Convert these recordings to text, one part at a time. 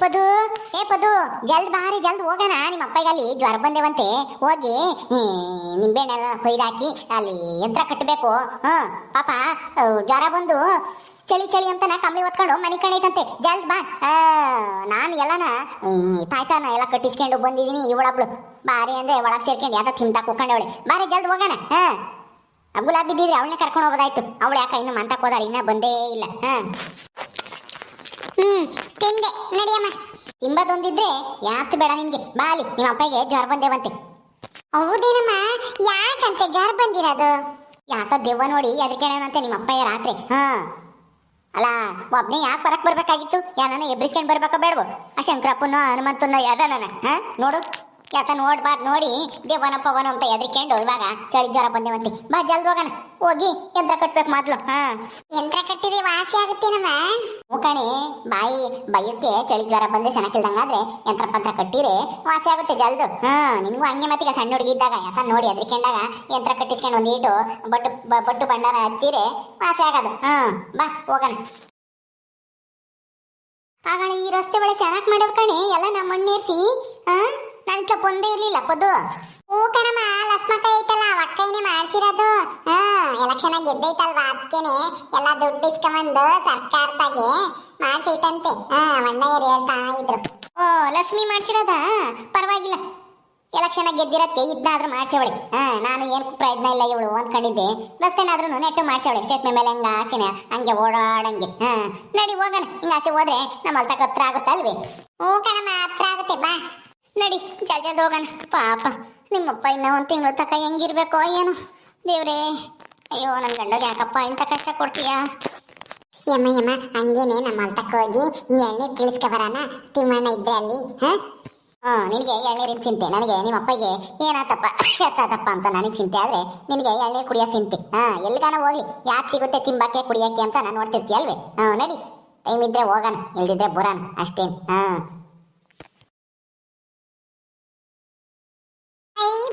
ಪದು, ಏ ಪದು, ಜಲ್ದ್ ಬಾರಿ ಜಲ್ದ್ ಹೋಗೋಣ ನಿಮ್ಮ ಅಪ್ಪಗೆ ಅಲ್ಲಿ, ಜ್ವರ ಬಂದೇವಂತೆ. ಹೋಗಿ ನಿಂಬೆಹಣ್ಣೆಲ್ಲ ಕೊಯ್ದಾಕಿ ಅಲ್ಲಿ ಯಂತ್ರ ಕಟ್ಟಬೇಕು. ಹ್ಮ್ ಪಾಪ ಜ್ವರ ಬಂದು ಚಳಿ ಚಳಿ ಅಂತ ನಾ ಕಂಬಳಿ ಹೊತ್ಕೊಂಡು ಮನೆ ಕಡೆ ಐತಂತೆ. ಜಲ್ದ್ ಬಾ. ನಾನು ಎಲ್ಲನ ತಾಯ್ತಾನ ಎಲ್ಲ ಕಟ್ಟಿಸ್ಕೊಂಡು ಬಂದಿದ್ದೀನಿ ಇವಳಬ್ಳು. ಬಾರಿ ಅಂದ್ರೆ ಒಳಗ್ ಸೇರ್ಕೊಂಡು ಯಾವ್ದು ತಿಂತಾ ಕೂಕೊಂಡವಳೆ ಬಾರಿ ಜಲ್ದ್ ಹೋಗೋಣ. ಹಾ. ಗುಲಾಬಿ ಬಿದ್ದಿದ್ರೆ ಅವಳನ್ನೇ ಕರ್ಕೊಂಡು ಹೋಗೋದಾಯ್ತು. ಅವಳು ಯಾಕ ಇನ್ನು ಮಂತಕ್ಕೆ ಹೋದಾಳೆ, ಇನ್ನ ಬಂದೇ ಇಲ್ಲ. ಹಾ. ಹ್ಮ್, ತಿಂದೆ. ನಡಿಯಮ್ಮ ತಿಂಬದೊಂದಿದ್ರೆ ಯಾತ್ ಬೇಡ ನಿನ್ಗೆ. ಬಾಲಿ ನಿಮ್ಮ ಅಪ್ಪಗೆ ಜ್ವರ ಬಂದೇವಂತೆ. ಹೌದೇನಮ್ಮ? ಯಾಕಂತೆ ಜ್ವರ ಬಂದಿರೋದು? ಯಾಕ ದೆವ್ವ ನೋಡಿ ಅದಕ್ಕೆ ನಿಮ್ಮ ಅಪ್ಪಯ್ಯ ರಾತ್ರಿ. ಹಾ. ಅಲ್ಲ, ಒಬ್ನೇ ಯಾಕೆ ಬರಕ್ ಬರ್ಬೇಕಾಗಿತ್ತು? ಯಾರನ್ನ ಎಬ್ರಿಸ್ಕೊಂಡ್ ಬರ್ಬೇಕಾ ಬೇಡವೋ? ಆ ಶಂಕರಪ್ಪನ ಹನುಮಂತನ ಯಾವ್ದಾನ ಹಾ, ನೋಡು. ಯಾಕ ನೋಡ್ಬಾರ್ದು ನೋಡಿ. ದೇವನ ಪವನ ಅಂತ ಎದ್ರಿಕೊಂಡು ಇವಾಗ ಚಳಿ ಜ್ವರ ಬಂದೇವಂತೆ ಬಾ ಜಲ್ದಿ ಹೋಗೋಣ. ಹೋಗಿ ಯಂತ್ರ ಕಟ್ಬೇಕು ಮೊದ್ಲು ಹಾ. ಯಂತ್ರ ಕಟ್ಟಿದ್ರೆ ವಾಸಿ ಆಗುತ್ತೆ ನಮ್ಮ ಮುಖಾಣಿ ಬಾಯಿ ಬೈಯಕ್ಕೆ ಚಳಿ ಜ್ವರ ಬಂದ್ರೆ ಸೆನಕಿಲ್ದಂಗಾದ್ರೆ ಯಂತ್ರ ಪತ್ರ ಕಟ್ಟಿರೆ ವಾಸಿ ಆಗುತ್ತೆ ಜಲ್ದು. ಹಾ ನಿನ್ಗೂ ಹಂಗೆ ಮತ್ತೀಗ ಸಣ್ಣ ಹುಡುಗಿ ಇದ್ದಾಗ ಯಾಕ ನೋಡಿ ಎದ್ರಿಕೊಂಡಾಗ ಯಂತ್ರ ಕಟ್ಟಿಸ್ಕೊಂಡು ಒಂದು ಈಟು ಬಟ್ಟು ಬಟ್ಟು ಭಂಡಾರ ಹಚ್ಚಿರೆ ವಾಸಿ ಆಗದು. ಹಾ ಬಾ ಹೋಗೋಣ. ಆಗಳ ಈ ರಸ್ತೆ ಒಳಗೆ ಚೆನ್ನಾಗಿ ಮಾಡೋ ಕಣೆ ಎಲ್ಲ ನಮ್ಮ ಮಣ್ಣೇರ್ಸಿ ಆ ನನ್ ಒಂದೇ ಇರ್ಲಿಲ್ಲ ಪದು ಓ ಕಣಮ್ಮ ಲಸ್ಮಕ್ಕ ಐತಲ್ಲ, ಒಕ್ಕೈನೆ ಮಾಡ್ಸಿರೋದು. ಹಾ ಎಲೆಕ್ಷನ್ ಗೆದ್ದೈತಲ್ವಾ ಅದಕ್ಕೇನೆ ಎಲ್ಲ ದುಡ್ಡು ಇಸ್ಕೊಂಬಂದು ಸರ್ಕಾರದಾಗೆ ಮಾಡ್ಸೈತಂತೆ. ಹಾ ಅಣ್ಣಯ್ಯರು ಹೇಳ್ತಾ ಇದ್ರು. ಓ, ಲಕ್ಷ್ಮಿ ಮಾಡ್ಸಿರೋದ? ಪರವಾಗಿಲ್ಲ. ಎಲೆಕ್ಷನ್ ಗೆದ್ದಿರೋದಕ್ಕೆ ಇದನ್ನಾದ್ರೂ ಮಾಡ್ಸೇವಳಿ. ಹಾ ನಾನು ಏನು ಪ್ರಯತ್ನ ಇಲ್ಲ ಇವಳು ಅಂದ್ಕೊಂಡಿದ್ದೆ ಬಸ್ತೇನಾದ್ರೂ ನೆಟ್ಟು ಮಾಡ್ಸೇವಳಿ. ಸೇತ್ಮೆ ಮೇಲೆ ಹಂಗ ಆಸೆನ, ಹಂಗೆ ಓಡಾಡಂಗೆ. ಹಾ ನಡಿ ಹೋಗೋಣ. ಹಿಂಗೆ ಆಸೆ ಹೋದ್ರೆ ನಮ್ಮ ಅಲ್ತಕ್ಕ ಹತ್ರ ಆಗುತ್ತಲ್ವೇ? ಓ ಕಣಮ್ಮ, ಹತ್ರ ಆಗುತ್ತೆ. ಬಾ. ನಡಿ ಜಲ್ ಜಲ್ದಿ ಹೋಗೋಣ. ಪಾಪ ನಿಮ್ಮಪ್ಪ ಇನ್ನ ಒಂದು ತಿಂಗಳು ತಕ ಹೆಂಗಿರ್ಬೇಕೋ ಏನು. ದೇವ್ರೇ ಅಯ್ಯೋ ನನ್ನ ಗಂಡಗೆ ಯಾಕಪ್ಪ ಇಂಥ ಕಷ್ಟ ಕೊಡ್ತೀಯಾ? ಯಮ್ಮ ಯಮ್ಮ ಹಂಗೇನೆ ನಮ್ಮ ಅಲ್ತಕ್ಕ ಹೋಗಿ ಈ ಎಳ್ಳೆ ತಿಳಿಸ್ಕೊ ಬರೋಣ. ತಿಮ್ಮಣ್ಣ ಇದ್ದೆ ಅಲ್ಲಿ ಹಾ? ನಿನಗೆ ಎಳ್ನೀರಿನ ಚಿಂತೆ. ನನಗೆ ನಿಮ್ಮ ಅಪ್ಪಗೆ ಏನಾತಪ್ಪ ಎತ್ತಾತಪ್ಪ ಅಂತ ನನಗೆ ಚಿಂತೆ. ಆದ್ರೆ ನಿನಗೆ ಎಳ್ಳೆ ಕುಡಿಯೋ ಚಿಂತೆ. ಹಾ ಎಲ್ಲಿಗಾನ ಹೋಗಲಿ ಯಾಕೆ ಸಿಗುತ್ತೆ ತಿಂಬಕ್ಕೆ ಕುಡಿಯಕ್ಕೆ ಅಂತ ನಾನು ನೋಡ್ತಿರ್ತೀಯ ಅಲ್ವೇ? ಹಾ ನಡಿ. ಟೈಮ್ ಇದ್ರೆ ಹೋಗೋಣ ಇಲ್ದಿದ್ರೆ ಬರೋಣ ಅಷ್ಟೇನು. ಹಾ.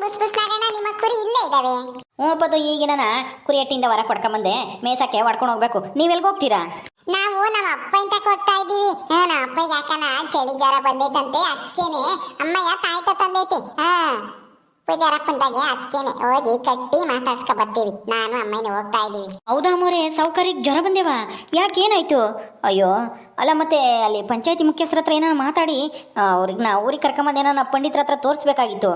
ಬಸ್ ಬಸ್ ನಾಗಣ್ಣ ನಿಮ್ಮ ಕುರಿ ಇಲ್ಲೇ ಇದಾವೆ. ಹ್ಞೂ ಪದು ಈಗ ನಾನು ಕುರಿಯಟ್ಟಿಂದ ಹೊರ ಕೊಡ್ಕೊಂಬಂದೆ ಮೇಸಕ್ಕೆ ಹೊಡ್ಕೊಂಡು ಹೋಗ್ಬೇಕು. ನೀವೆಲ್ಗೆ ಹೋಗ್ತೀರಾ? ನಾವು ನಮ್ಮ ಅಪ್ಪ ಇಂತ ಹೋಗ್ತಾ ಇದೀವಿ ಹಾ, ನಮ್ಮ ಅಪ್ಪಗೆ ಯಾಕನ ಚಳಿ ಜ್ವರ ಬಂದೈತಂತೆ ಅಕ್ಕೇನೆ ಅಮ್ಮಯ್ಯ ತಾಯ್ತ ತಂದೈತಿ. ಹಾ ಪೂಜಾರಪ್ಪಂದಾಗೆ ಅಕ್ಕೇನೆ ಹೋಗಿ ಕಟ್ಟಿ ಮಾತಾಡ್ಸ್ಕೊ ಬರ್ತೀವಿ ನಾನು ಅಮ್ಮಯ್ಯನ ಹೋಗ್ತಾ ಇದೀವಿ ಹೌದಾ ಮೋರೆ ಸೌಕರ್ಯಕ್ಕೆ ಜ್ವರ ಬಂದೇವಾ? ಯಾಕೆ ಏನಾಯ್ತು? ಅಯ್ಯೋ ಅಲ್ಲ ಮತ್ತೆ ಅಲ್ಲಿ ಪಂಚಾಯತಿ ಮುಖ್ಯಸ್ಥರ ಹತ್ರ ಏನಾರು ಮಾತಾಡಿ ಅವ್ರಿಗೆ ನಾ ಊರಿಗೆ ಕರ್ಕೊಂಬಂದು ಏನಾರ ಪಂಡಿತರ ಹತ್ರ ತೋರಿಸ್ಬೇಕಾಗಿತ್ತು.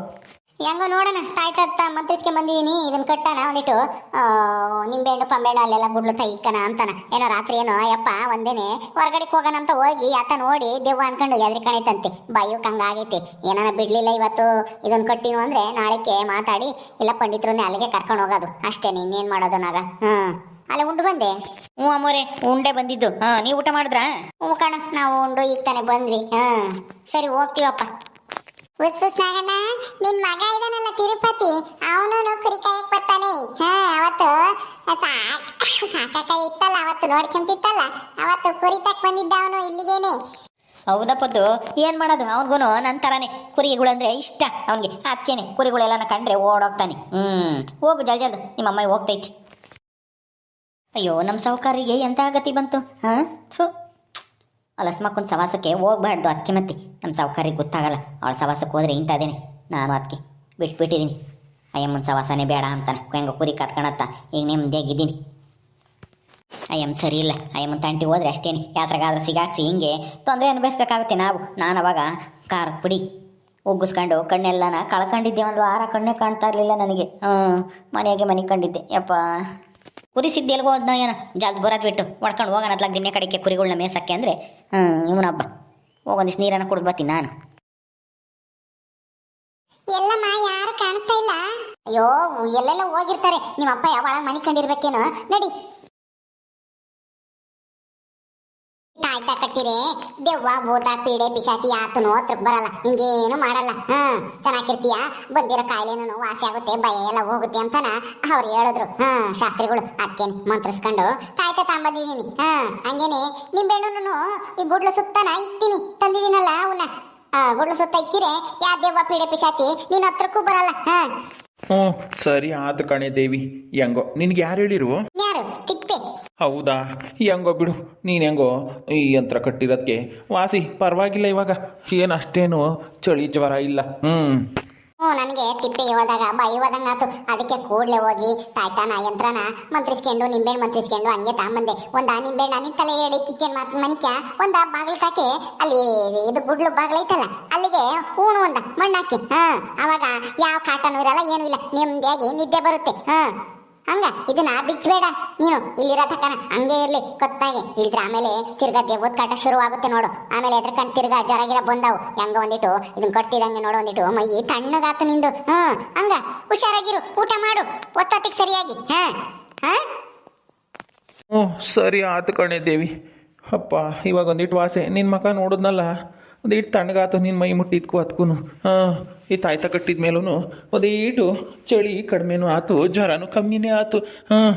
ಹೆಂಗೋ ನೋಡೋಣ. ತಾಯ್ತ ಮಂತ್ರಿಸ್ಕೆ ಬಂದಿದ್ದೀನಿ ಇದನ್ನ ಕಟ್ಟಣ ಒಂದಿಟ್ಟು. ನಿಂಬೆ ನಿಂಬೆಹಣ್ಣು ಪಂಬೆಣ್ಣು ಅಲ್ಲೆಲ್ಲ ಗುಡ್ಲು ತೈಕನ ಅಂತಾನ. ಏನೋ ರಾತ್ರಿ ಏನೋ ಅಯ್ಯಪ್ಪ ಒಂದೇನೆ. ಹೊರಗಡೆ ಹೋಗೋಣ ಅಂತ ಹೋಗಿ ಆತ ನೋಡಿ ದೆವ್ವ ಅನ್ಕೊಂಡು ಎದ್ರಿ ಕಣೈತಂತೆ. ಬಾಯು ಹಂಗಾಗೈತಿ ಏನಾನ ಬಿಡ್ಲಿಲ್ಲ ಇವತ್ತು? ಇದನ್ನ ಕಟ್ಟಿನು ಅಂದ್ರೆ ನಾಳೆಕ್ಕೆ ಮಾತಾಡಿ. ಇಲ್ಲ ಪಂಡಿತರನ್ನೇ ಅಲ್ಲಿಗೆ ಕರ್ಕೊಂಡು ಹೋಗೋದು. ಅಷ್ಟೇನೆ ಇನ್ನೇನ್ ಮಾಡೋದು ನಾಗ? ಹ್ಮ್. ಅಲ್ಲೇ ಉಂಡು ಬಂದೆ? ಹ್ಞೂ ಅಮ್ಮೋರೆ ಉಂಡೆ ಬಂದಿದ್ದು. ಹಾಂ ನೀವು ಊಟ ಮಾಡಿದ್ರಾ? ಹ್ಞೂ ಕಣ ನಾವು ಉಂಡು ಈಗ ತಾನೆ ಬಂದ್ವಿ. ಹಾ ಸರಿ ಹೋಗ್ತೀವಪ್ಪ. ಉಸ್ ನಾಗಣ್ಣ, ನಿನ್ ಮಗ ಇದಾನಲ್ಲ ತಿರುಪತಿ. ಅವನು ಕುರಿ ಕಾಯಕ್ ಬರ್ತಾನೆ. ಹಾ, ಅವತ್ತು ಸಾಕ್ ಸಾಕಾಕ ಇತ್ತಲ್ಲ, ಅವತ್ತು ನೋಡ್ಕೊಂತಿತ್ತಲ್ಲ. ಅವತ್ತು ಕುರಿ ತಕ್ ಬಂದಿದ್ದ ಅವನು ಇಲ್ಲಿಗೇನೆ. ಹೌದಪ್ಪದ್ದು, ಏನ್ ಏನು ಮಾಡೋದು ಅವನಿಗೂ ನನ್ನ ಥರನೇ ಕುರಿಗಳಂದ್ರೆ ಇಷ್ಟ ಅವನಿಗೆ. ಅದಕ್ಕೇನೆ ಕುರಿಗಳೆಲ್ಲ ಕಂಡ್ರೆ ಓಡೋಗ್ತಾನೆ. ಹ್ಮ್. ಹೋಗು ಜಲ್ ಜಲ್ದು ನಿಮ್ಮ ಅಮ್ಮ ಹೋಗ್ತೈತಿ. ಅಯ್ಯೋ ನಮ್ಮ ಸಾವುಕಾರಿಗೆ ಎಂತ ಆಗತಿ ಬಂತು, ಹಾಂ? ಥು. ಅಲಸ್ಮಕ್ಕೊಂದು ಸವಾಸಕ್ಕೆ ಹೋಗ್ಬಾರ್ದು ಅದಕ್ಕೆ ಮತ್ತೆ. ನಮ್ಮ ಸೌಕರ್ಯಕ್ಕೆ ಗೊತ್ತಾಗಲ್ಲ. ಅವಳ ಸವಾಸಕ್ಕೆ ಹೋದ್ರೆ ಇಂಥದೇನೆ ನಾನು ಅದಕ್ಕೆ ಬಿಟ್ಬಿಟ್ಟಿದ್ದೀನಿ ಅಯ್ಯಮ್ಮನ ಸವಾಸನೇ ಬೇಡ ಅಂತಾನೆ. ಹೆಂಗ ಕುರಿ ಕತ್ಕೊಳತ್ತ ಈಗ ನೆಮ್ಮದಿಯಾಗಿದ್ದೀನಿ. ಅಯ್ಯಮ್ಮ, ಸರಿ ಇಲ್ಲ. ಅಯ್ಯಮ್ಮನ ತಂಟಿ ಹೋದ್ರೆ ಅಷ್ಟೇನೆ. ಯಾತ್ರೆಗಾದ್ರೆ ಸಿಗಾಕ್ಸಿ ಹಿಂಗೆ ತೊಂದರೆ ಅನುಭವಿಸ್ಬೇಕಾಗುತ್ತೆ ನಾವು. ನಾನು ಅವಾಗ ಖಾರದ ಪುಡಿ ಉಗ್ಗಿಸ್ಕೊಂಡು ಕಣ್ಣೆಲ್ಲನ ಕಳ್ಕೊಂಡಿದ್ದೆ. ಒಂದು ವಾರ ಕಣ್ಣೇ ಕಾಣ್ತಾ ಇರಲಿಲ್ಲ ನನಗೆ. ಹ್ಞೂ ಮನೆಯಾಗೆ ಮನೆ ಕಂಡಿದ್ದೆ. ಯಪ್ಪ. ಕುರಿ ಸಿದ್ದಿ ಎಲ್ಗೋ ಹೋದ್ನ ಏನೋ? ಜಲ್ದಿ ಬರೋದು ಬಿಟ್ಟು ಒಡ್ಕೊಂಡು ಹೋಗೋಣ ದಿನೇ ಕಡೆಗೆ ಕುರಿಗಳನ್ನ ಮೇಸಕ್ಕೆ ಅಂದರೆ? ಹ್ಞೂ ಇವನ ಹಬ್ಬ. ಹೋಗೊಂದಿಷ್ಟು ನೀರನ್ನು ಕುಡ್ದು ಬರ್ತೀನಿ ನಾನು. ಎಲ್ಲಮ್ಮ, ಯಾರು ಕಾಣಿಸ್ತಾ ಇಲ್ಲ? ಅಯ್ಯೋ, ಎಲ್ಲೆಲ್ಲ ಹೋಗಿರ್ತಾರೆ. ನಿಮ್ಮ ಅಪ್ಪ ಯಾವಾಗ ಮನೆ ಕಂಡಿರ್ಬೇಕೇನೋ? ನಡಿ. ತಾಯ್ತ ಕಟ್ಟಿರೆ? ದೆವ್ವ ಭೂತ ಪೀಡೆ ಪಿಶಾಚಿ ಆತನು ಹತ್ರಕ್ ಬರಲ್ಲ. ನಿಂಗೇನು ಮಾಡಲ್ಲ. ಹ್ಮ್ ಚೆನ್ನಾಗಿರ್ತೀಯ? ಬಂದಿರೋ ಕಾಯಿಲೆನೂ ವಾಸಿ ಆಗುತ್ತೆ ಭಯ ಎಲ್ಲ ಹೋಗುತ್ತೆ ಅಂತಾನ ಅವ್ರು ಹೇಳಿದ್ರು. ಹ್ಮ್ ಶಾಸ್ತ್ರಿಗಳು ಅದಕ್ಕೇನೆ ಮಂತ್ರಿಸ್ಕೊಂಡು. ಕಾಯ್ತಾ ತಗೊಂಬಂದಿದ್ದೀನಿ ಹ್ಮ್ ಹಂಗೇನೆ ನಿಂಬೆಣ್ಣು ಈ ಗುಡ್ಲ ಸುತ್ತನ ಇಕ್ತೀನಿ ತಂದಿದ್ದೀನಲ್ಲ ಅವನ್ನ ಗುಡ್ಲ ಸುತ್ತ ಇಕ್ಕಿರೆ ಯಾ ದೆವ್ವ ಪೀಡೆ ಪಿಶಾಚಿ ನಿನ್ನ ಹತ್ರಕ್ಕೂ ಬರಲ್ಲ. ಹಾ. ಹ್ಞೂ ಸರಿ ಆತು ಕಣೆ ದೇವಿ. ಹೆಂಗೋ ನಿನ್ಗೆ ಯಾರು ಹೇಳಿರು? ಯಾರು? ಹೌದಾ? ಹೆಂಗೋ ಬಿಡು, ನೀನು ಹೆಂಗೋ ಈ ಯಂತ್ರ ಕಟ್ಟಿರೋದಕ್ಕೆ ವಾಸಿ, ಪರವಾಗಿಲ್ಲ ಇವಾಗ. ಏನು ಅಷ್ಟೇನು ಚಳಿ ಜ್ವರ ಇಲ್ಲ. ಹ್ಞೂ ಹ್ಞೂ ನನಗೆ ತಿಪ್ಪೆ ಹೋದಾಗ ಬಾಯಿ ಹೋದಂಗಾತು ಅದಕ್ಕೆ ಕೂಡಲೇ ಹೋಗಿ ತಾಯ್ತಾನ, ಯಂತ್ರನ ಮಂತ್ರಿಸ್ಕೊಂಡು ನಿಂಬೆಣ್ಣು ಮಂತ್ರಿಸ್ಕೊಂಡು ಹಂಗೆ ತಗೊಂಬಂದೆ. ಒಂದ ನಿಂಬೆಣ್ಣು ನಿನ್ನ ತಲೆ ಎಡೆ ಕಿಕ್ಕನ್ ಮಾತ್ ಮನಿಕ? ಒಂದ ಬಾಗಿಲು ತಾಕೆ? ಅಲ್ಲಿ ಇದು ಗುಡ್ಲು ಬಾಗಿಲೈತಲ್ಲ ಅಲ್ಲಿಗೆ ಹೂಣು ಒಂದ ಮಣ್ಣಾಕಿ. ಹಾಂ ಅವಾಗ ಯಾವ ಕಾಟನೂ ಇರಲ್ಲ, ಏನೂ ಇಲ್ಲ. ನೆಮ್ಮದಿಯಾಗಿ ನಿದ್ದೆ ಬರುತ್ತೆ. ಹಾ ಹಂಗ, ಇದನ್ನ ಬಿಚ್ಚಬೇಡ ನೀನು ಇಲ್ಲಿರೋ ತಕ್ಕನ, ಹಂಗೆ ಇರ್ಲಿ, ಕೊತ್ತಾಗಿ. ಇಲ್ದ್ರ ಆಮೇಲೆ ತಿರ್ಗಾ ದೆವ್ವದ ಕಾಟ ಶುರು ಆಗುತ್ತೆ ನೋಡು. ಆಮೇಲೆ ಎದ್ರಕಂಡ್ ತಿರ್ಗಾ ತಿರ್ಗ ಗಿರ ಬಂದಾವು. ಹೆಂಗ ಒಂದಿಟ್ಟು ಇದನ್ನ ಕಟ್ತಿದಂಗೆ ನೋಡು ಒಂದಿಟ್ಟು. ಮೈ ತಣ್ಣಗಾತು ನಿಂದು. ಹ್ಮ್ ಹಂಗ, ಹುಷಾರಾಗಿರು. ಊಟ ಮಾಡು. ಒತ್ತತ್ತಿಗೆ ಸರಿಯಾಗಿ. ಹಾ ಹಾ? ಸರಿ ಆತು ಕಣೆ ದೇವಿ. ಅಪ್ಪ, ಇವಾಗ ಒಂದಿಟ್ಟು ವಾಸೆ. ನಿನ್ ಮಕ ನೋಡಿದ್ನಲ್ಲ? ಒಂದು ಈಟು ತಣ್ಣಗಾತು ನಿನ್ನ ಮೈ ಮುಟ್ಟಿ ಇದ್ಕು ಅದಕ್ಕೂ ಈ ತಾಯ್ತ ಕಟ್ಟಿದ ಮೇಲೂ ಒಂದು ಚಳಿ ಕಡಿಮೆನೂ ಆತು, ಜ್ವರನೂ ಕಮ್ಮಿನೇ ಆತು. ಹಾಂ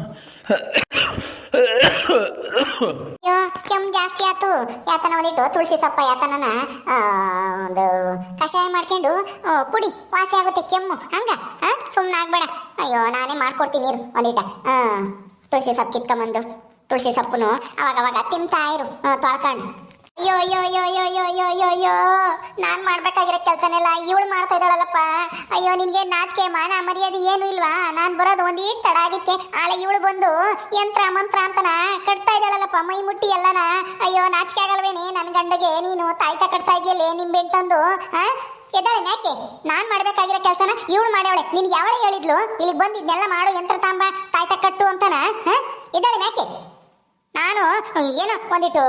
ಕೆಮ್ಮು ಜಾಸ್ತಿ ಆತು. ಯಾತನ ಒಂದಿಟ್ಟು ತುಳಸಿ ಸಪ್ಪ ಯಾತನನ ಒಂದು ಕಷಾಯ ಮಾಡ್ಕೊಂಡು ಕುಡಿ, ವಾಸಿ ಆಗುತ್ತೆ ಕೆಮ್ಮು. ಹಂಗ? ಸುಮ್ಮನೆ ಆಗ್ಬೇಡ. ಅಯ್ಯೋ, ನಾನೇ ಮಾಡ್ಕೊಡ್ತೀನಿ, ಇರು ಒಂದಿಟ ತುಳಸಿ ಸೊಪ್ಪು ಕಿತ್ಕೊಂಬಂದು. ತುಳಸಿ ಸೊಪ್ಪುನು ಅವಾಗ ಅವಾಗ ತಿಂತಾ ಇರು ತೊಳ್ಕೊಂಡು ಅಯ್ಯೋ ಅಯ್ಯೋ ಅಯ್ಯೋ ನಾನ್ ಮಾಡ್ಬೇಕಾಗಿರೋ ಕೆಲಸನೆಲ್ಲ ಇವಳು ಮಾಡ್ತಾ ಇದ್ದಾಳಲ್ಲಪ್ಪ. ಅಯ್ಯೋ, ನಿನಗೆ ನಾಚಿಕೆ, ಮಾನ, ಮರ್ಯಾದೆ ಏನು ಇಲ್ವಾ? ನಾನ್ ಬರೋದು ಒಂದ್ ತಡ ಆಗಿಕ್ಕೆ ಆಳೆ ಇವಳು ಬಂದು ಯಂತ್ರ, ಮಂತ್ರ ಅಂತನ ಕಟ್ತಾ ಇದ್ದಾಳಲ್ಲಪ್ಪ, ಮೈ ಮುಟ್ಟಿ ಎಲ್ಲನ. ಅಯ್ಯೋ, ನಾಚಿಕೆ ಆಗಲ್ವೇನೆ ನನ್ನ ಗಂಡಗೆ? ನೀನು ತಾಯ್ತ ಕಟ್ತಾ ಇದೆಯಲ್ಲೇ ನಿಮ್ಮ ಬೆಂಟಂದು ಹಾ ಎದ್ದಾಳೆ ಯಾಕೆ ನಾನ್ ಮಾಡ್ಬೇಕಾಗಿರೋ ಕೆಲಸನ ಇವಳು ಮಾಡ್ಯಾವಳೆ ನಿನ್ಗೆ ಯಾವಳೆ ಹೇಳಿದ್ಲು? ಇಲ್ಲಿಗೆ ಬಂದಿದ್ನೆಲ್ಲ ಮಾಡೋ ಮಾಡು ಯಂತ್ರ ತಾಂಬ, ತಾಯ್ತ ಕಟ್ಟು ಅಂತನ ಹಾ ಎದ್ದಾಳೆ ಯಾಕೆ ನಾನು ಏನೋ ಒಂದಿಟ್ಟು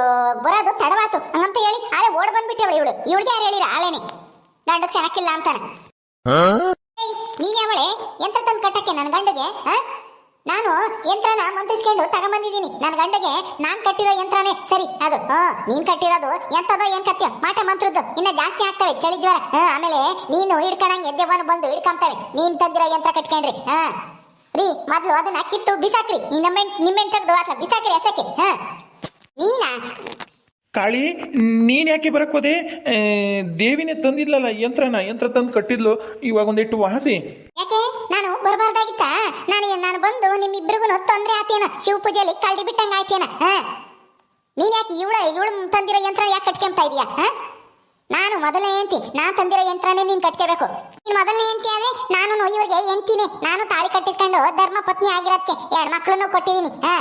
ಬರೋದು ತಡವಾತು ಹಂಗಂತ ಹೇಳಿ ಆಳೆ ಓಡ್ ಬಂದ್ಬಿಟ್ಟವಳು ಇವಳು ಇವಳಿಗೆ ಯಾರು ಹೇಳಿರ ಆಳೆನೆ. ಗಂಡಕ್ಕೆ ಸಾಕಿಲ್ಲ ಅಂತಾನೆ. ನೀನ್ ಯಾವಳೆ ಯಂತ್ರ ತಂದು ಕಟ್ಟಕ್ಕೆ ನನ್ನ ಗಂಡಗೆ? ನಾನು ಯಂತ್ರನ ಮಂತ್ರಿಸ್ಕೊಂಡು ತಗೊಂಬಂದಿದ್ದೀನಿ. ನನ್ನ ಗಂಡಗೆ ನಾನ್ ಕಟ್ಟಿರೋ ಯಂತ್ರನೇ. ಸರಿ ಅದು ನೀನ್ ಕಟ್ಟಿರೋದು ಎಂತದೋ ಏನ್ ಕತ್ಯೋ ಮಾಟ ಮಂತ್ರದ್ದು. ಇನ್ನ ಜಾಸ್ತಿ ಆಗ್ತವೆ ಚಳಿ ಜ್ವರ. ಆಮೇಲೆ ನೀನು ಹಿಡ್ಕೊಂಡಂಗೆ ಎದ್ದೆವನು ಬಂದು ಹಿಡ್ಕೊಂತವೆ. ನೀನ್ ತಂದಿರೋ ಯಂತ್ರ ಕಟ್ಕೊಂಡ್ರಿ ಹಾ? ರೀ ಮೊದಲು ಅದನ್ನ ಕಿತ್ತು ಬಿಸಾಕ್ರಿ. ಈ ನಿಂಬೆ ನಿಂಬೆಹಣ್ಣು ತೆಗೆದು ಅಥವಾ ಬಿಸಾಕ್ರಿ ಎಸಕ್ಕೆ ಹಾ? ನೀನಾ? ಕಾಳಿ ನೀನು ಯಾಕೆ ಬರಕ್ಕೆ ಹೋದೆ? ದೇವಿನೇ ತಂದಿದ್ಲಲ್ಲ ಯಂತ್ರನ ಯಂತ್ರ ತಂದು ಕಟ್ಟಿದ್ಲು ಇವಾಗ ಒಂದಿಟ್ಟು ವಾಸಿ. ಯಾಕೆ? ನಾನು ಬರಬಾರ್ದಾಗಿತ್ತ? ನಾನು ನಾನು ಬಂದು ನಿಮ್ಮಿಬ್ರಿಗೂ ತೊಂದ್ರೆ ಆತೇನ? ಶಿವ ಪೂಜೆಯಲ್ಲಿ ಕಳ್ಳಿ ಬಿಟ್ಟಂಗ ಆಯ್ತೇನ ಹಾ? ನೀನ್ ಯಾಕೆ ಇವಳ ಇವಳು ತಂದಿರೋ ಯಂತ್ರ ಯಾಕೆ ಕಟ್ಕೊಂತ ಇದೀಯಾ ಹಾ? ನಾನು ಮೊದಲನೇ ಹೆಂಡತಿ ನಾನು ತಂದಿರೋ ಯಂತ್ರನೇ ನೀನ್ ಕಟ್ಕೋಬೇಕು. ನೀನ್ ಮೊದಲನೇ ಹೆಂಡತಿ ಆದ್ರೆ ನಾನು ಇವ್ರಿಗೆ ಹೆಂಡ್ತಿನೇ. ನಾನು ತಾಳಿ ಕಟ್ಟಿಸ್ಕೊಂಡು ಧರ್ಮ ಪತ್ನಿ ಆಗಿರೋದಕ್ಕೆ ಎರಡು ಮಕ್ಕಳನ್ನು ಕೊಟ್ಟಿದ್ದೀನಿ, ಹಾ.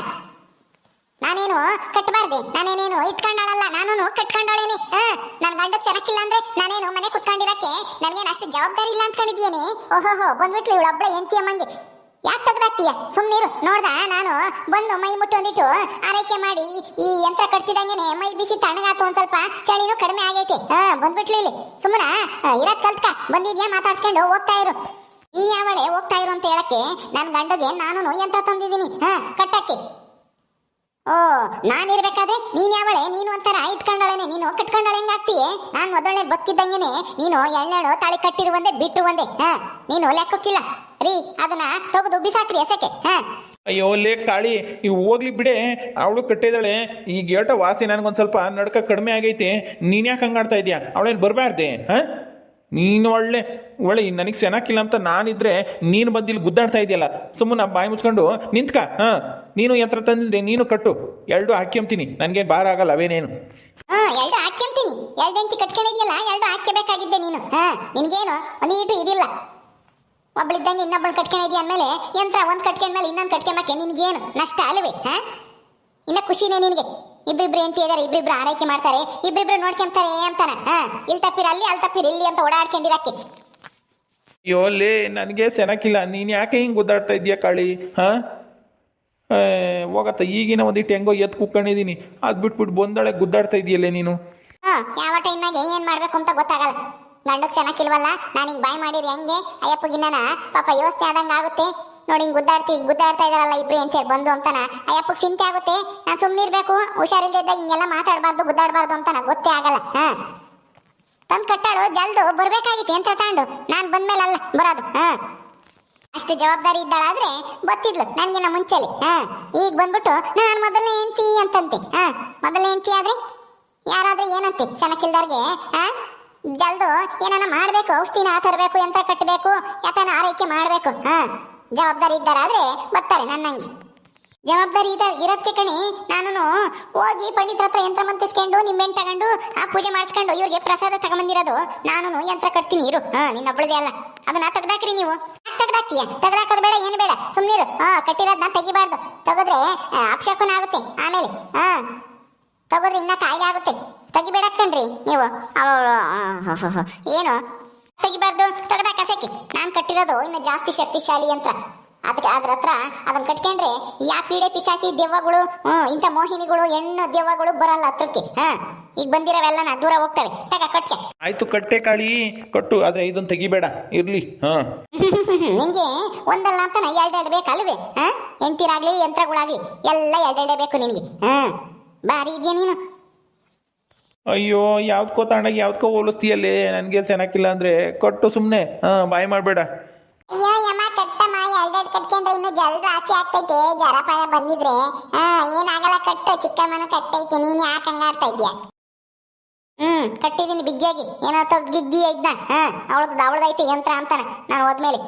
ನಾನೇನು ಕಟ್ಟಬಾರ್ದೆ ನಾನೇನೇನು ಇಟ್ಕೊಂಡಾಳಲ್ಲ ನಾನು ಕಟ್ಕೊಂಡೋಳೇನಿ, ಹಾ. ನನ್ ಗಂಡಕ್ಕೆ ಸೆರಕಿಲ್ಲ ಅಂದ್ರೆ ನಾನೇನು ಮನೆ ಕುತ್ಕೊಂಡಿರಕ್ಕೆ ನನಗೇನು ಅಷ್ಟು ಜವಾಬ್ದಾರಿ ಇಲ್ಲ ಅಂದ್ಕೊಂಡಿದ್ಯೇನೆ ಓಹೋಹೋ, ಬಂದ್ಬಿಟ್ಲು ಇವಳು ಒಬ್ಳೆ ಹೆಂಡತಿ ಅಮ್ಮಂಗೆ. ಯಾಕೆ ತಗ್ದಾಕ್ತೀಯ ಸುಮ್ಮನಿರು ನೋಡ್ದ? ನಾನು ಬಂದು ಮೈ ಮುಟ್ಟು ಒಂದಿಟ್ಟು ಆರೈಕೆ ಮಾಡಿ ಈ ಯಂತ್ರ ಕಟ್ತಿದಂಗೆನೆ ಮೈ ಬಿಸಿ ತಣ್ಣಗಾತು ಒಂದ್ ಸ್ವಲ್ಪ. ಚಳಿನೂ ಕಡಿಮೆ ಆಗೈತೆ. ಹಾ, ಬಂದ್ಬಿಟ್ಲು ಇಲ್ಲಿ. ಸುಮ್ಮನ? ಇರತ್ ಕಲ್ತ್ಕ. ಬಂದಿದ್ಯಾ? ಮಾತಾಡ್ಸ್ಕೊಂಡು ಹೋಗ್ತಾ ಇರು. ನೀನ್ ಯಾವಳೆ ಹೋಗ್ತಾ ಇರು ಅಂತ ಹೇಳಕ್ಕೆ ನನ್ ಗಂಡಗೆ ನಾನು ಯಂತ್ರ ತಂದಿದ್ದೀನಿ. ಹಾ, ಕಟ್ಟಕ್ಕೆ. ಓ ನಾನು ಇರ್ಬೇಕಾದ್ರೆ ನೀನ್ ಯಾವಳೆ? ನೀನು ಒಂಥರ ಇಟ್ಕೊಂಡಳೇನೆ. ನೀನು ಕಟ್ಕೊಂಡಳೆ, ಹೆಂಗಾಗ್ತೀಯ? ನಾನು ಮೊದಲನೇ ಬದುಕಿದ್ದಂಗೆನೆ ನೀನು ಎಳ್ಳೆಳು, ತಾಳಿ ಕಟ್ಟಿರುವಂದೆ ಬಿಟ್ಟು ಒಂದೆ. ಹಾ, ನೀನು ಲೆಕ್ಕಕ್ಕಿಲ್ಲ. ರೀ, ಅದನ್ನ ತೆಗೆದು ಬಿಸಾಕ್ರಿ ಎಸಕ್ಕೆ ಹಾ. ಅಯ್ಯೋ, ಲೇ ಕಾಳಿ ಈ ಹೋಗ್ಲಿ ಬಿಡೆ. ಅವಳು ಕಟ್ಟಿದಾಳೆ. ಈಗ ಏಟ ವಾಸಿ ನನಗೊಂದು ಸ್ವಲ್ಪ ನಡ್ಕ ಕಡಿಮೆ ಆಗೈತೆ. ನೀನು ಯಾಕೆ ಹಂಗಾಡ್ತಾ ಇದೀಯಾ? ಅವಳೇನು ಬರಬಾರ್ದೆ? ಹಾಂ? ನೀನು ಒಳ್ಳೆ ಒಳ್ಳೆ, ನನಗೆ ಸೆನಾಕಿಲ್ಲ ಅಂತ ನಾನಿದ್ರೆ ನೀನು ಬಂದಿಲ್ಲಿ ಗುದ್ದಾಡ್ತಾ ಇದೆಯಲ್ಲ, ಸುಮ್ಮನೆ ಬಾಯಿ ಮುಚ್ಕೊಂಡು ನಿಂತ್ಕ, ಹಾಂ, ನೀನು ಯಂತ್ರ ತಂದಿದ್ರೆ ನೀನು ಕಟ್ಟು, ಎರಡು ಹಾಕ್ಯಂತೀನಿ ನನಗೆ ಭಾರ ಆಗಲ್ಲ, ಅವೇನೇನು? ಹಾಂ, ಎರಡು ಎರಡು ಎರಡು ಹಾ ಇನ್ನೊಬ್ಬಳು ಕಟ್ಕೊಂಡಿದ್ಯ ಅಂದ್ಮೇಲೆ, ಯಂತ್ರ ಒಂದ್ ಕಟ್ಕೊಂಡ್ಮೇಲೆ ಇನ್ನೊಂದು ಕಟ್ಕೊಂಬಕ್ಕೆ ನಿನ್ಗೇನು ನಷ್ಟ ಅಲ್ವೇ, ಹಾ? ಇನ್ನ ಖುಷಿನೇ ನಿನಗೆ. ಇಬ್ಬಿಬ್ರು ಹೆಂಡತಿ ಇದಾರೆ ಇಬ್ಬಿಬ್ರು ಆರೈಕೆ ಮಾಡ್ತಾರೆ ಇಬ್ಬಿಬ್ರು ನೋಡ್ಕೊಂತಾರೆ ಅಂತಾನೆ. ಹಾ ಇಲ್ಲಿ ತಪ್ಪಿರ ಅಲ್ಲಿ ಅಲ್ಲಿ ತಪ್ಪಿರ ಇಲ್ಲಿ ಅಂತ ಓಡಾಡ್ಕೊಂಡಿರಕ್ಕೆ ಅಯ್ಯೋ ಲೇ ನನಗೆ ಸೆನಕಿಲ್ಲ ನೀನು ಯಾಕೆ ಹಿಂಗೆ ಗುದ್ದಾಡ್ತಾ ಇದ್ದೀಯ ಕಾಳಿ? ಹಾಂ? ಹೋಗತ್ತ ಈಗಿನ ಒಂದಿಟ್ಟು ಹೆಂಗೋ ಎತ್ತು ಕುಕ್ಕೊಂಡಿದ್ದೀನಿ ಅದು ಬಿಟ್ಬಿಟ್ಟು ಬಂದಳೆ ಗುದ್ದಾಡ್ತಾ ಇದೆಯಲ್ಲೇ ನೀನು. ಹಾ ಯಾವ ಟೈಮ್ನಾಗೆ ಏನು ಮಾಡ್ಬೇಕು ಅಂತ ಗೊತ್ತಾಗಲ್ಲ. ಗಂಡಕ್ ಚೆನ್ನಾಗಿಲ್ವಲ್ಲ? ನಾನು ಹಿಂಗೆ ಬಾಯ್ ಮಾಡಿರಿ ಹೆಂಗೆ? ಅಯ್ಯಪ್ಪಗಿನ್ನ ಪಾಪ ಯೋಚನೆ ಆದಂಗೆ ಆಗುತ್ತೆ. ನೋಡಿ ಹಿಂಗೆ ಗುದ್ದಾಡ್ತಿ, ಗುದ್ದಾಡ್ತಾ ಇದಾರಲ್ಲ ಇಬ್ರು ಹೆಂಡ್ತಿಯರ್ ಬಂದು ಅಂತಾನ. ಅಯ್ಯಪ್ಪಗೆ ಚಿಂತೆ ಆಗುತ್ತೆ. ನಾನು ಸುಮ್ನಿರ್ಬೇಕು ಹುಷಾರಿಲ್ದಿದ್ದಾಗ ಹಿಂಗೆಲ್ಲ ಮಾತಾಡಬಾರ್ದು, ಗುದ್ದಾಡಬಾರ್ದು ಅಂತಾನ. ಗೊತ್ತೇ ಆಗಲ್ಲ. ಹಾಂ. ತಂದು ಕಟ್ಟಾಳು, ಜಲ್ದು ಬರಬೇಕಾಗಿತ್ತು ಅಂತ ತಾಂಡು? ನಾನ್ ಬಂದ್ಮೇಲೆ ಅಲ್ಲ, ಬರೋದು. ಹಾಂ. ಅಷ್ಟು ಜವಾಬ್ದಾರಿ ಇದ್ದಾಳಾದ್ರೆ ಗೊತ್ತಿದ್ಲು ನನ್ಗಿನ್ನ ಮುಂಚೆಲಿ. ಹಾಂ. ಈಗ ಬಂದ್ಬಿಟ್ಟು, ನಾನು ಮೊದಲನೇ ಹೆಂಡ್ತಿ ಅಂತಂತೆ. ಹಾಂ. ಮೊದಲನೇ ಹೆಂಡ್ತಿ ಆದರೆ ಯಾರಾದರೂ ಏನಂತೆ? ಸನಕಿಲ್ದವ್ರಿಗೆ ಆ ಜಲ್ದು ಏನನ ಮಾಡ್ಬೇಕು, ಔಷಧಿನ ತರಬೇಕು, ಯಂತ್ರ ಕಟ್ಟಬೇಕು ಯಾತನ ಆರೈಕೆ ಮಾಡ್ಬೇಕು, ಹಾ? ಜವಾಬ್ದಾರಿ ಇದ್ದಾರಾದ್ರೆ ಬರ್ತಾರೆ ನನ್ನಂಗೆ. ಜವಾಬ್ದಾರಿ ಇದ ಇರೋದಕ್ಕೆ ಕಣಿ ನಾನು ಹೋಗಿ ಪಂಡಿತರ ಹತ್ರ ಯಂತ್ರ ಮಂತಿಸ್ಕೊಂಡು ನಿಮ್ಮೆಣ್ಣು ತಗೊಂಡು, ಆ ಪೂಜೆ ಮಾಡಿಸ್ಕೊಂಡು ಇವ್ರಿಗೆ ಪ್ರಸಾದ ತಗೊಂಬಂದಿರೋದು ನಾನು ಯಂತ್ರ ಕಟ್ತೀನಿ, ಇರು. ಹಾ, ನಿನ್ನ ಅಲ್ಲ. ಅದನ್ನ ತೆಗ್ದಾಕ್ರಿ ನೀವು. ತೆಗ್ದಾಕ್ತೀಯ? ತೆಗ್ದಾಕೋದು ಬೇಡ, ಏನು ಬೇಡ. ಸುಮ್ಮನಿರು ಹಾ ಕಟ್ಟಿರೋದನ್ನ ತೆಗಿಬಾರ್ದು. ತೆಗೆದ್ರೆ ಅಪಶಕುನ ಆಗುತ್ತೆ, ಆಮೇಲೆ. ಹಾ, ತಗೋದ್ರೆ ಇನ್ನ ಕಾಯಿಲೆ ಆಗುತ್ತೆ. ತೆಗಿಬೇಡ ಕಣ್ರಿ ನೀವು ಏನು? ತೆಗಿಬಾರ್ದು. ತೆಗ್ದ ನಾನು ಕಟ್ಟಿರೋದು ಇನ್ನು ಜಾಸ್ತಿ ಶಕ್ತಿಶಾಲಿ ಅಂತ. ಅದಕ್ಕೆ ಅದ್ರ ಹತ್ರ ಅದನ್ನ ಕಟ್ಕೊಂಡ್ರೆ ಯಾ ಪೀಡೆ ಪಿಶಾಚಿ ದೆವ್ವಗಳು ಹ್ಮ್ ಇಂಥ ಮೋಹಿನಿಗಳು ಹೆಣ್ಣು ದೆವ್ವಗಳು ಬರಲ್ಲ ಹತ್ರಕ್ಕೆ. ಹಾ. ಈಗ ಬಂದಿರೋವೆಲ್ಲನ ದೂರ ಹೋಗ್ತವೆ. ತಗ ಕಟ್ಕೆ. ಆಯ್ತು ಕಟ್ಟೆ ಕಾಳಿ. ಕಟ್ಟು ಆದ್ರೆ ಇದನ್ನ ತೆಗಿಬೇಡ. ಇರ್ಲಿ. ಹಾ. ನಿಂಗೆ ಒಂದಲ್ಲ ಅಂತಾನ ಎರಡೆರಡು ಅಲ್ವೇ ಹಾ? ಹೆಂಡ್ತಿರಾಗ್ಲಿ ಯಂತ್ರಗಳಾಗ್ಲಿ ಎಲ್ಲ ಎರಡೆರಡೇ ಬೇಕು ನಿನಗೆ. ಹಾ. ಬಾರಿ ಇದೆಯಾ ನೀನು? ಅಯ್ಯೋ ಯಾವ್ದಕ್ಕೋ ತಾಂಡ ಯಾವ್ದಕ್ಕೋ ಹೋಲಿಸ್ತೀಯಲ್ಲಿ, ನನಗೆ ಚೆನ್ನಾಗಿಲ್ಲ ಅಂದ್ರೆ ಕಟ್ಟು ಸುಮ್ಮನೆ ಹಾ, ಬಾಯ್ ಮಾಡಬೇಡ. ಅಯ್ಯೋ, ಯಮ್ಮ ಕಟ್ಕೊಂಡ್ರೆ ಆಗ್ತೈತೆ ಬಂದಿದ್ರೆ. ಹಾ, ಏನಾಗಲ್ಲ, ಕಟ್ಟು, ಚಿಕ್ಕಮ್ಮನು ಕಟ್ಟೈತೆ, ನೀನ್ ಯಾಕೆ ಹ್ಮ್ ಬಿಗ್ಗಿಯಾಗಿ ಏನೋ ಗಿದ್ದಿ ಇದ್ನ? ಹಾ ಅವಳದ್ ಅವಳದೈತೆ ಯಂತ್ರ ಅಂತಾನೆ, ನಾನು ಹೋದ್ಮೇಲೆ.